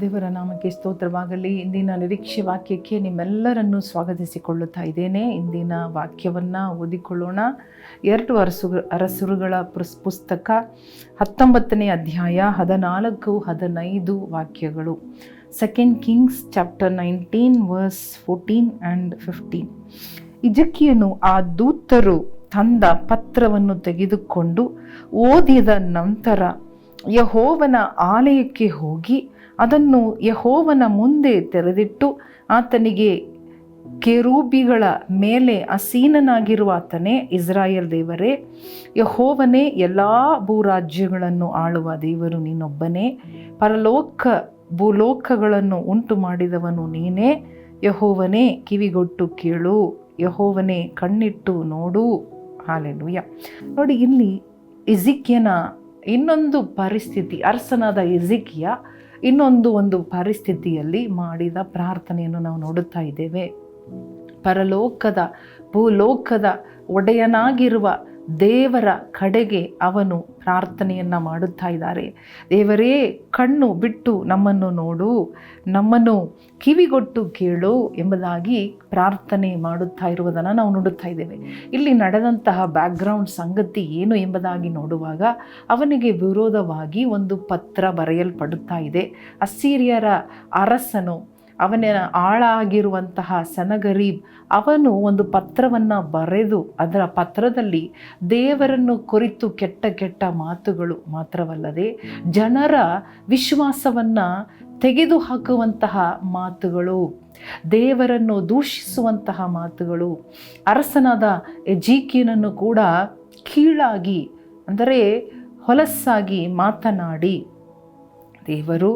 ದೇವರ ನಾಮಕ್ಕೆ ಸ್ತೋತ್ರವಾಗಲಿ. ಇಂದಿನ ನಿರೀಕ್ಷೆ ವಾಕ್ಯಕ್ಕೆ ನಿಮ್ಮೆಲ್ಲರನ್ನು ಸ್ವಾಗತಿಸಿಕೊಳ್ಳುತ್ತಾ ಇದ್ದೇನೆ. ಇಂದಿನ ವಾಕ್ಯವನ್ನು ಓದಿಕೊಳ್ಳೋಣ. ಎರಡು ಅರಸು, ಅರಸುರುಗಳ ಪುಸ್, ಪುಸ್ತಕ ಹತ್ತೊಂಬತ್ತನೇ ಅಧ್ಯಾಯ ಹದಿನಾಲ್ಕು, ಹದಿನೈದು ವಾಕ್ಯಗಳು. Second Kings chapter nineteen verse fourteen and fifteen ಇಜಕಿಯನ್ನು ಆ ದೂತರು ತಂದ ಪತ್ರವನ್ನು ತೆಗೆದುಕೊಂಡು ಓದಿದ ನಂತರ ಯಹೋವನ ಆಲಯಕ್ಕೆ ಹೋಗಿ ಅದನ್ನು ಯಹೋವನ ಮುಂದೆ ತೆರೆದಿಟ್ಟು ಆತನಿಗೆ ಕೆರೂಬಿಗಳ ಮೇಲೆ ಅಸೀನನಾಗಿರುವ ಆತನೇ ಇಸ್ರಾಯೇಲ್ ದೇವರೇ, ಯಹೋವನೇ ಎಲ್ಲ ಭೂರಾಜ್ಯಗಳನ್ನು ಆಳುವ ದೇವರು ನೀನೊಬ್ಬನೇ, ಪರಲೋಕ ಭೂಲೋಕಗಳನ್ನು ಉಂಟು ಮಾಡಿದವನು ನೀನೇ, ಯಹೋವನೇ ಕಿವಿಗೊಟ್ಟು ಕೇಳು, ಯಹೋವನೇ ಕಣ್ಣಿಟ್ಟು ನೋಡು. ಹಾಲೆಲುಯ್ಯ ನೋಡಿ, ಇಲ್ಲಿ ಇಜಿಕ್ಯನ ಇನ್ನೊಂದು ಪರಿಸ್ಥಿತಿ, ಅರಸನಾದ ಇಜಿಕಿಯ ಇನ್ನೊಂದು ಒಂದು ಪರಿಸ್ಥಿತಿಯಲ್ಲಿ ಮಾಡಿದ ಪ್ರಾರ್ಥನೆಯನ್ನು ನಾವು ನೋಡುತ್ತಾ ಇದ್ದೇವೆ. ಪರಲೋಕದ ಭೂಲೋಕದ ಒಡೆಯನಾಗಿರುವ ದೇವರ ಕಡೆಗೆ ಅವನು ಪ್ರಾರ್ಥನೆಯನ್ನು ಮಾಡುತ್ತಾ ಇದ್ದಾರೆ. ದೇವರೇ, ಕಣ್ಣು ಬಿಟ್ಟು ನಮ್ಮನ್ನು ನೋಡು, ನಮ್ಮನ್ನು ಕಿವಿಗೊಟ್ಟು ಕೇಳು ಎಂಬುದಾಗಿ ಪ್ರಾರ್ಥನೆ ಮಾಡುತ್ತಾ ಇರುವುದನ್ನು ನಾವು ನೋಡುತ್ತಾ ಇದ್ದೇವೆ. ಇಲ್ಲಿ ನಡೆದಂತಹ ಬ್ಯಾಕ್ಗ್ರೌಂಡ್ ಸಂಗತಿ ಏನು ಎಂಬುದಾಗಿ ನೋಡುವಾಗ ಅವನಿಗೆ ವಿರೋಧವಾಗಿ ಒಂದು ಪತ್ರ ಬರೆಯಲ್ಪಡುತ್ತಾ ಇದೆ. ಅಸ್ಸೀರಿಯರ ಅರಸನು ಅವನ ಆಳಾಗಿರುವಂತಹ ಸನಗರೀಬ್ ಅವನು ಒಂದು ಪತ್ರವನ್ನು ಬರೆದು ಅದರ ಪತ್ರದಲ್ಲಿ ದೇವರನ್ನು ಕುರಿತು ಕೆಟ್ಟ ಕೆಟ್ಟ ಮಾತುಗಳು ಮಾತ್ರವಲ್ಲದೆ ಜನರ ವಿಶ್ವಾಸವನ್ನು ತೆಗೆದುಹಾಕುವಂತಹ ಮಾತುಗಳು ದೇವರನ್ನು ದೂಷಿಸುವಂತಹ ಮಾತುಗಳು ಅರಸನಾದ ಜೀಕಿನನ್ನು ಕೂಡ ಕೀಳಾಗಿ ಅಂದರೆ ಹೊಲಸ್ಸಾಗಿ ಮಾತನಾಡಿ ದೇವರು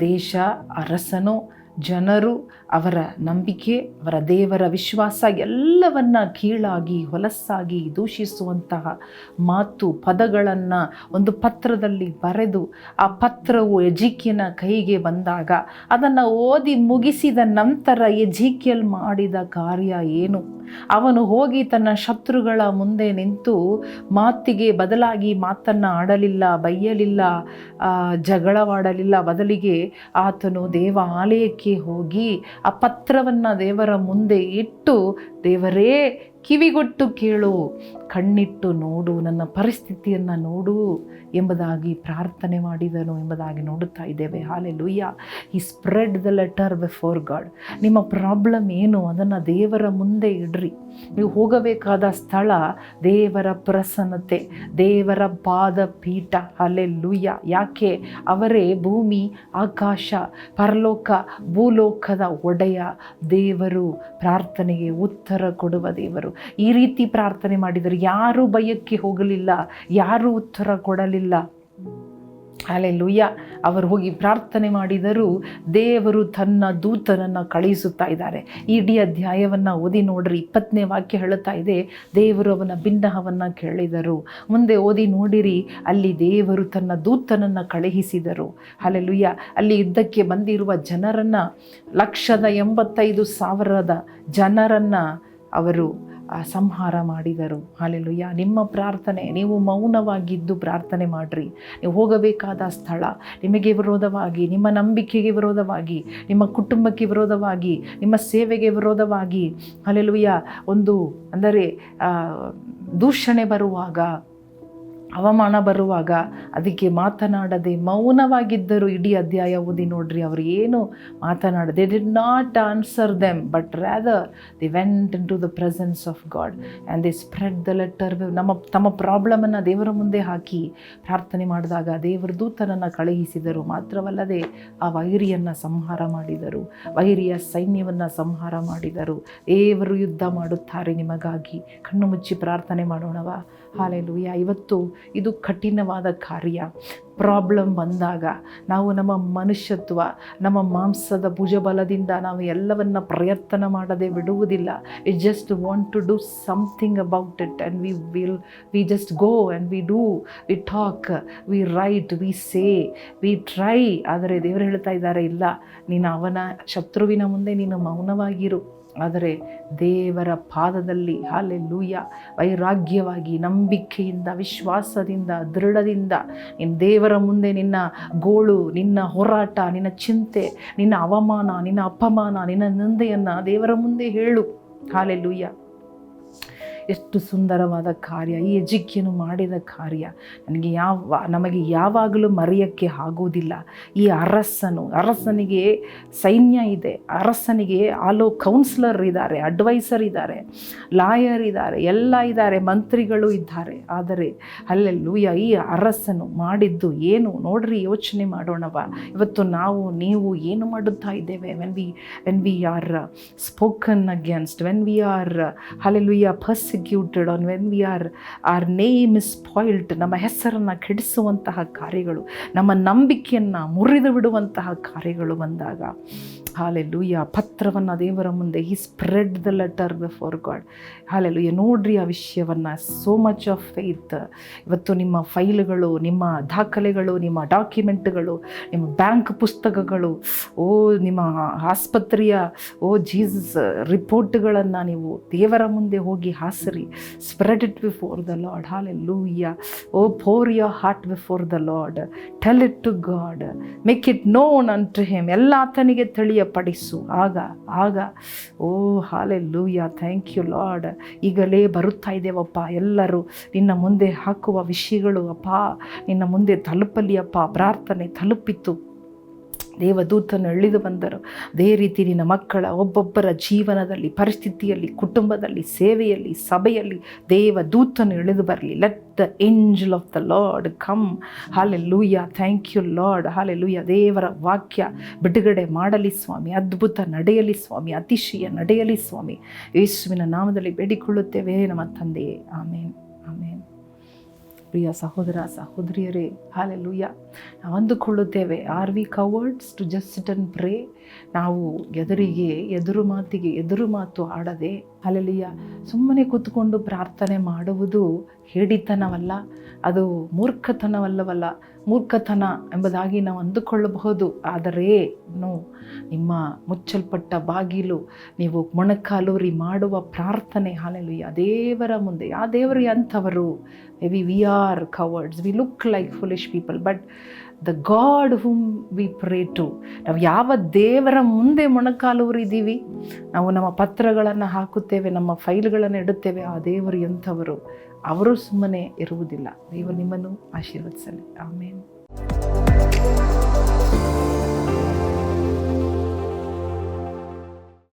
ದೇಶ ಅರಸನು ಜನರು ಅವರ ನಂಬಿಕೆ, ಅವರ ದೇವರ ವಿಶ್ವಾಸ ಎಲ್ಲವನ್ನು ಕೀಳಾಗಿ ಹೊಲಸಾಗಿ ದೂಷಿಸುವಂತಹ ಮಾತು, ಪದಗಳನ್ನು ಒಂದು ಪತ್ರದಲ್ಲಿ ಬರೆದು ಆ ಪತ್ರವು ಯಜಿಕ್ಯನ ಕೈಗೆ ಬಂದಾಗ ಅದನ್ನು ಓದಿ ಮುಗಿಸಿದ ನಂತರ ಯಜಿಕ್ಯಲ್ ಮಾಡಿದ ಕಾರ್ಯ ಏನು? ಅವನು ಹೋಗಿ ತನ್ನ ಶತ್ರುಗಳ ಮುಂದೆ ನಿಂತು ಮಾತಿಗೆ ಬದಲಾಗಿ ಮಾತನ್ನು ಆಡಲಿಲ್ಲ ಬೈಯಲಿಲ್ಲ ಜಗಳವಾಡಲಿಲ್ಲ. ಬದಲಿಗೆ ಆತನು ದೇವ ಆಲಯಕ್ಕೆ ಹೋಗಿ ಆ ಪತ್ರವನ್ನು ದೇವರ ಮುಂದೆ ಇಟ್ಟು ದೇವರೇ ಕಿವಿಗೊಟ್ಟು ಕೇಳು, ಕಣ್ಣಿಟ್ಟು ನೋಡು, ನನ್ನ ಪರಿಸ್ಥಿತಿಯನ್ನು ನೋಡು ಎಂಬುದಾಗಿ ಪ್ರಾರ್ಥನೆ ಮಾಡಿದನು ಎಂಬುದಾಗಿ ನೋಡುತ್ತಾ ಇದ್ದೇವೆ. ಹಾಲೆ ಲೂಯ್ಯ ಈ spread the letter before God ನಿಮ್ಮ ಪ್ರಾಬ್ಲಮ್ ಏನು? ಅದನ್ನು ದೇವರ ಮುಂದೆ ಇಡ್ರಿ. ನೀವು ಹೋಗಬೇಕಾದ ಸ್ಥಳ ದೇವರ ಪ್ರಸನ್ನತೆ, ದೇವರ ಪಾದ ಪೀಠ ಲುಯ್ಯ ಯಾಕೆ? ಅವರೇ ಭೂಮಿ, ಆಕಾಶ, ಪರಲೋಕ, ಭೂಲೋಕದ ಒಡೆಯ ದೇವರು. ಪ್ರಾರ್ಥನೆಗೆ ಉತ್ತರ ಕೊಡುವ ದೇವರು. ಈ ರೀತಿ ಪ್ರಾರ್ಥನೆ ಮಾಡಿದರು ಯಾರೂ ಭಯಕ್ಕೆ ಹೋಗಲಿಲ್ಲ, ಯಾರೂ ಉತ್ತರ ಕೊಡಲಿಲ್ಲ. ಅಲೆ ಲುಯ್ಯ ಅವರು ಹೋಗಿ ಪ್ರಾರ್ಥನೆ ಮಾಡಿದರೂ ದೇವರು ತನ್ನ ದೂತನನ್ನು ಕಳುಹಿಸುತ್ತಾ ಇದ್ದಾರೆ. ಇಡೀ ಅಧ್ಯಾಯವನ್ನು ಓದಿ ನೋಡ್ರಿ, ಇಪ್ಪತ್ತನೇ ವಾಕ್ಯ ಹೇಳುತ್ತಾ ಇದೆ, ದೇವರು ಅವನ ಭಿನ್ನಹವನ್ನು ಕೇಳಿದರು. ಮುಂದೆ ಓದಿ ನೋಡಿರಿ, ಅಲ್ಲಿ ದೇವರು ತನ್ನ ದೂತನನ್ನು ಕಳುಹಿಸಿದರು. ಅಲೆ ಅಲ್ಲಿ ಯುದ್ಧಕ್ಕೆ ಬಂದಿರುವ ಜನರನ್ನು, ಲಕ್ಷದ ಎಂಬತ್ತೈದು ಸಾವಿರದ ಜನರನ್ನು ಅವರು ಸಂಹಾರ ಮಾಡಿದರು. ಹಾಲೆಲುಯ್ಯ. ನಿಮ್ಮ ಪ್ರಾರ್ಥನೆ, ನೀವು ಮೌನವಾಗಿದ್ದು ಪ್ರಾರ್ಥನೆ ಮಾಡಿರಿ. ನೀವು ಹೋಗಬೇಕಾದ ಸ್ಥಳ ನಿಮಗೆ ವಿರೋಧವಾಗಿ, ನಿಮ್ಮ ನಂಬಿಕೆಗೆ ವಿರೋಧವಾಗಿ, ನಿಮ್ಮ ಕುಟುಂಬಕ್ಕೆ ವಿರೋಧವಾಗಿ, ನಿಮ್ಮ ಸೇವೆಗೆ ವಿರೋಧವಾಗಿ. ಹಾಲೆಲುಯ್ಯ. ಒಂದು ಅಂದರೆ ದೂಷಣೆ ಬರುವಾಗ ಅವಮಾನ ಬರುವಾಗ ಅದಕ್ಕೆ ಮಾತನಾಡದೆ ಮೌನವಾಗಿದ್ದರು ಇಡೀ ಅಧ್ಯಾಯ ಓದಿ ನೋಡ್ರಿ, ಅವರು ಏನು ಮಾತನಾಡದೆ did not answer them but rather they went in to the presence of God and they spread the letter ನಮ್ಮ, ತಮ್ಮ ಪ್ರಾಬ್ಲಮನ್ನು ದೇವರ ಮುಂದೆ ಹಾಕಿ ಪ್ರಾರ್ಥನೆ ಮಾಡಿದಾಗ ದೇವರ ದೂತನನ್ನು ಕಳುಹಿಸಿದರು. ಮಾತ್ರವಲ್ಲದೆ ಆ ವೈರಿಯನ್ನು ಸಂಹಾರ ಮಾಡಿದರು. ವೈರಿಯ ಸೈನ್ಯವನ್ನು ಸಂಹಾರ ಮಾಡಿದರು. ದೇವರು ಯುದ್ಧ ಮಾಡುತ್ತಾರೆ ನಿಮಗಾಗಿ. ಕಣ್ಣು ಮುಚ್ಚಿ ಪ್ರಾರ್ಥನೆ ಮಾಡೋಣವಾ? ಹಾಲೆಲುಯ್ಯ ಇವತ್ತು ಇದು ಕಠಿಣವಾದ ಕಾರ್ಯ. ಪ್ರಾಬ್ಲಮ್ ಬಂದಾಗ ನಾವು ನಮ್ಮ ಮನುಷ್ಯತ್ವ, ನಮ್ಮ ಮಾಂಸದ ಭುಜಬಲದಿಂದ ನಾವು ಎಲ್ಲವನ್ನು ಪ್ರಯತ್ನ ಮಾಡದೆ ಬಿಡುವುದಿಲ್ಲ. We just want to do something about it and we will we just go and we do we talk we write we say we try ಆದರೆ ದೇವರು ಹೇಳ್ತಾ ಇದ್ದಾರೆ, ಇಲ್ಲ, ನೀನು ಅವನ ಶತ್ರುವಿನ ಮುಂದೆ ನೀನು ಮೌನವಾಗಿರು. ಆದರೆ ದೇವರ ಪಾದದಲ್ಲಿ ಹಾಲೆ ಲೂಯ ವೈರಾಗ್ಯವಾಗಿ, ನಂಬಿಕೆಯಿಂದ, ವಿಶ್ವಾಸದಿಂದ, ದೃಢದಿಂದ, ನಿನ್ನ ದೇವರ ಮುಂದೆ ನಿನ್ನ ಗೋಳು, ನಿನ್ನ ಹೋರಾಟ, ನಿನ್ನ ಚಿಂತೆ, ನಿನ್ನ ಅವಮಾನ, ನಿನ್ನ ಅಪಮಾನ, ನಿನ್ನ ನಿಂದೆಯನ್ನು ದೇವರ ಮುಂದೆ ಹೇಳು. ಹಾಲೆ ಲೂಯ್ಯ ಎಷ್ಟು ಸುಂದರವಾದ ಕಾರ್ಯ, ಈ ಎಜಿಕ್ಯನು ಮಾಡಿದ ಕಾರ್ಯ. ನನಗೆ ಯಾವ, ನಮಗೆ ಯಾವಾಗಲೂ ಮರೆಯೋಕ್ಕೆ ಆಗೋದಿಲ್ಲ ಈ ಅರಸನು, ಅರಸನಿಗೆ ಸೈನ್ಯ ಇದೆ, ಅರಸನಿಗೆ ಆಲೋ ಕೌನ್ಸಿಲರ್ ಇದ್ದಾರೆ ಅಡ್ವೈಸರ್ ಇದ್ದಾರೆ ಲಾಯರ್ ಇದ್ದಾರೆ, ಎಲ್ಲ ಇದ್ದಾರೆ, ಮಂತ್ರಿಗಳು ಇದ್ದಾರೆ. ಆದರೆ ಅಲ್ಲೆಲ್ಲೂ ಈ ಅರಸನು ಮಾಡಿದ್ದು ಏನು? ನೋಡ್ರಿ, ಯೋಚನೆ ಮಾಡೋಣವ. ಇವತ್ತು ನಾವು, ನೀವು ಏನು ಮಾಡುತ್ತಾ ಇದ್ದೇವೆ? When we when we are spoken against when we are hallelujah persecuted on when we are our name is spoiled ನಮ್ಮ ಹೆಸರನ್ನು ಕೆಡಿಸುವಂತಹ ಕಾರ್ಯಗಳು, ನಮ್ಮ ನಂಬಿಕೆಯನ್ನು ಮುರಿದು ಬಿಡುವಂತಹ ಕಾರ್ಯಗಳು ಬಂದಾಗ ಹಾಲೆಲುಯ್ಯ ಪತ್ರವನ್ನು ದೇವರ ಮುಂದೆ he spread the letter before God hallelujah ನೋಡ್ರಿ ಆ ವಿಷಯವನ್ನು. ಸೋ ಮಚ್ ಆಫ್ ಫೇತ್ ಇವತ್ತು ನಿಮ್ಮ ಫೈಲ್ಗಳು, ನಿಮ್ಮ ದಾಖಲೆಗಳು, ನಿಮ್ಮ ಡಾಕ್ಯುಮೆಂಟ್ಗಳು, ನಿಮ್ಮ ಬ್ಯಾಂಕ್ ಪುಸ್ತಕಗಳು, ಓ, ನಿಮ್ಮ ಆಸ್ಪತ್ರೆಯ, ಓ, ಜೀಸಸ್, ರಿಪೋರ್ಟ್ಗಳನ್ನು ನೀವು ದೇವರ ಮುಂದೆ ಹೋಗಿ ಹಾಸರಿ spread it before the Lord hallelujah O pour your heart before the Lord tell it to God make it known unto him ಎಲ್ಲ ಆತನಿಗೆ ತಿಳಿಯಪಡಿಸು. ಆಗ ಆಗ. ಓ ಹಾಲೆ ಲೂಯ ಥ್ಯಾಂಕ್ ಯು ಲಾರ್ಡ್ ಈಗಲೇ ಬರುತ್ತಾ ಇದ್ದೇವಪ್ಪ ಎಲ್ಲರೂ. ನಿನ್ನ ಮುಂದೆ ಹಾಕುವ ವಿಷಯಗಳು, ಅಪ್ಪ. ನಿನ್ನ ಮುಂದೆ ತಲುಪಲಿ, ಅಪ್ಪ. ಪ್ರಾರ್ಥನೆ ತಲುಪಿತು. ದೇವದೂತನು ಎಳೆದು ಬಂದರು. ಅದೇ ರೀತಿ ನಿನ್ನ ಮಕ್ಕಳ ಒಬ್ಬೊಬ್ಬರ ಜೀವನದಲ್ಲಿ, ಪರಿಸ್ಥಿತಿಯಲ್ಲಿ, ಕುಟುಂಬದಲ್ಲಿ, ಸೇವೆಯಲ್ಲಿ, ಸಭೆಯಲ್ಲಿ ದೇವದೂತನ್ನು ಎಳೆದು ಬರಲಿ. Let the angel of the Lord come hallelujah thank you lord ಹಾಲೆ ಲೂಯ್ಯ ದೇವರ ವಾಕ್ಯ ಬಿಡುಗಡೆ ಮಾಡಲಿ ಸ್ವಾಮಿ. ಅದ್ಭುತ ನಡೆಯಲಿ ಸ್ವಾಮಿ. ಅತಿಶಯ ನಡೆಯಲಿ ಸ್ವಾಮಿ. ಯೇಸುವಿನ ನಾಮದಲ್ಲಿ ಬೇಡಿಕೊಳ್ಳುತ್ತೇವೆ. ನಮ್ಮ ತಂದೆಯೇ. ಆಮೇನ್. ಪ್ರಿಯ ಸಹೋದರ, ಸಹೋದರಿಯರೇ, ಹಾಲೆಲೂಯ. ನಾವು ಅಂದುಕೊಳ್ಳುತ್ತೇವೆ are we cowards to just and pray ನಾವು ಎದುರಿಗೆ, ಎದುರು ಮಾತಿಗೆ ಎದುರು ಮಾತು ಆಡದೆ ಅಲ್ಲೆಲಿಯ ಸುಮ್ಮನೆ ಕೂತ್ಕೊಂಡು ಪ್ರಾರ್ಥನೆ ಮಾಡುವುದು ಹೇಡಿತನವಲ್ಲ, ಅದು ಮೂರ್ಖತನವಲ್ಲವಲ್ಲ. ಮೂರ್ಖತನ ಎಂಬುದಾಗಿ ನಾವು ಅಂದುಕೊಳ್ಳಬಹುದು. ಆದರೆ ನಿಮ್ಮ ಮುಚ್ಚಲ್ಪಟ್ಟ ಬಾಗಿಲು, ನೀವು ಮೊಣಕಾಲೂರಿ ಮಾಡುವ ಪ್ರಾರ್ಥನೆ, ಹಾಲೆಲುಯ್ಯ. ದೇವರ ಮುಂದೆ ಆ ದೇವರು ಅಂಥವರು maybe we are cowards we look like foolish people but the God hmm we pray to ನಾವು ಯಾವ ದೇವರ ಮುಂದೆ ಮೊಣಕಾಲೂರಿದ್ದೀವಿ ನಾವು ನಮ್ಮ ಪತ್ರಗಳನ್ನು ಹಾಕುತ್ತೇವೆ, ನಮ್ಮ ಫೈಲ್ಗಳನ್ನು ಇಡುತ್ತೇವೆ, ಆ ದೇವರು ಎಂಥವರು? ಅವರು ಸುಮ್ಮನೆ ಇರುವುದಿಲ್ಲ. ದೇವರು ನಿಮ್ಮನ್ನು ಆಶೀರ್ವದಿಸಲಿ. ಆಮೇಲೆ